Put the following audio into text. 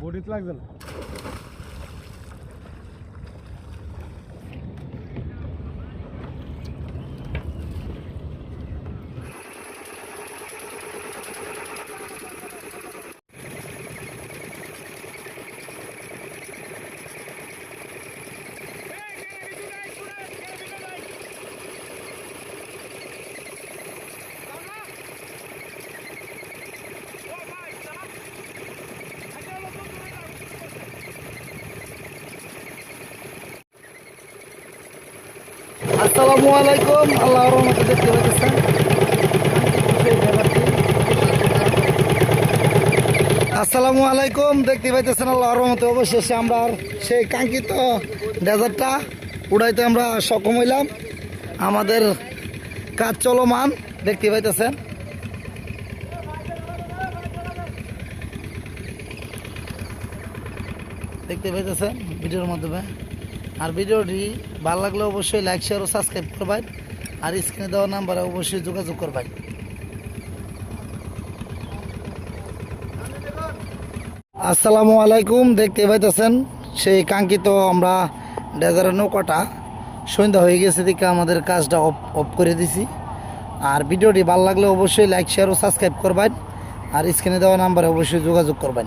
বডিতে লাগবে না? আসসালামু আলাইকুম, আল্লাহর রহমতে দেখতে পাচ্ছেন। আসসালামু আলাইকুম, দেখতে পাইতেছেন আল্লাহর রহমতে। অবশেষে আমরা সেই কাঙ্ক্ষিত ডেজার্টটা উড়াইতে আমরা সক্ষম হইলাম। আমাদের কাজ চলমান, দেখতে পাইতেছেন। দেখতে পাইতেছেন ভিডিওর মাধ্যমে। আর ভিডিওটি ভালো লাগলে অবশ্যই লাইক শেয়ার ও সাবস্ক্রাইব করবেন। আর স্ক্রিনে দেওয়া নাম্বারে অবশ্যই যোগাযোগ করবেন। আসসালামু আলাইকুম, দেখতে পাইতেছেন সেই কাঙ্ক্ষিত আমরা ডেজারের নৌকাটা। সন্ধ্যা হয়ে গেছে দিকে আমাদের কাজটা অফ অফ করে দিছি। আর ভিডিওটি ভালো লাগলে অবশ্যই লাইক শেয়ার ও সাবস্ক্রাইব করবেন। আর স্ক্রিনে দেওয়া নাম্বারে অবশ্যই যোগাযোগ করবেন।